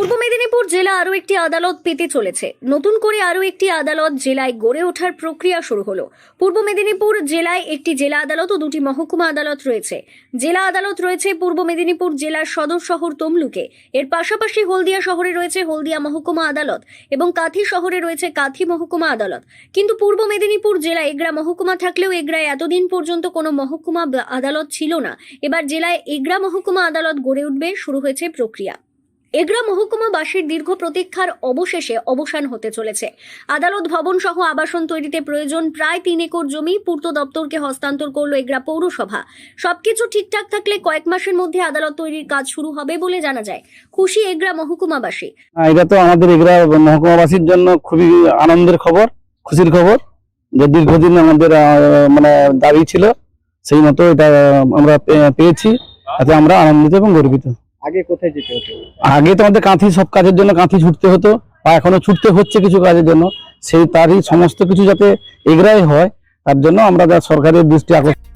পূর্ব মেদিনীপুর জেলা আরও একটি আদালত পেতে চলেছে। নতুন করে আরও একটি আদালত জেলায় গড়ে ওঠার প্রক্রিয়া শুরু হলো। পূর্ব মেদিনীপুর জেলায় একটি জেলা আদালত ও দুটি মহকুমা আদালত রয়েছে। জেলা আদালত রয়েছে পূর্ব মেদিনীপুর জেলার সদর শহর তমলুকে। এর পাশাপাশি হলদিয়া শহরে রয়েছে হলদিয়া মহকুমা আদালত এবং কাথি শহরে রয়েছে কাথি মহকুমা আদালত। কিন্তু পূর্ব মেদিনীপুর জেলায় এগরা মহকুমা থাকলেও এগরায় এতদিন পর্যন্ত কোনো মহকুমা আদালত ছিল না। এবার জেলায় এগরা মহকুমা আদালত গড়ে উঠবে, শুরু হয়েছে প্রক্রিয়া। এগরা মহকুমাবাসীর দীর্ঘ প্রতীক্ষার অবশেষে অবসান হতে চলেছে। আদালত ভবন সহ আবাসন তৈরিতে প্রয়োজন প্রায় তিন একর জমি পূর্ত দপ্তরকে হস্তান্তর করল এগরা পৌরসভা। সবকিছু ঠিকঠাক থাকলে কয়েক মাসের মধ্যে আদালত তৈরির কাজ শুরু হবে বলে জানা যায়। খুশি এগরা মহকুমাবাসী। এটা তো আমাদের এগুলা মহকুমাবাসীর জন্য খুবই আনন্দের খবর, খুশির খবর। যে দীর্ঘদিন আমাদের মানে দাবি ছিল, সেই মতো এটা আমরা পেয়েছি। তাতে আমরা আনন্দিত এবং গর্বিত। আগে কোথায় যেতে হতো? আগে তো আমাদের কাঁথি সব কাজের জন্য কাঁথি ছুটতে হতো বা এখনও ছুটতে হচ্ছে কিছু কাজের জন্য। সেই তারই সমস্ত কিছু যাতে এগরাই হয়, তার জন্য আমরা যা সরকারের দৃষ্টি আকর্ষণ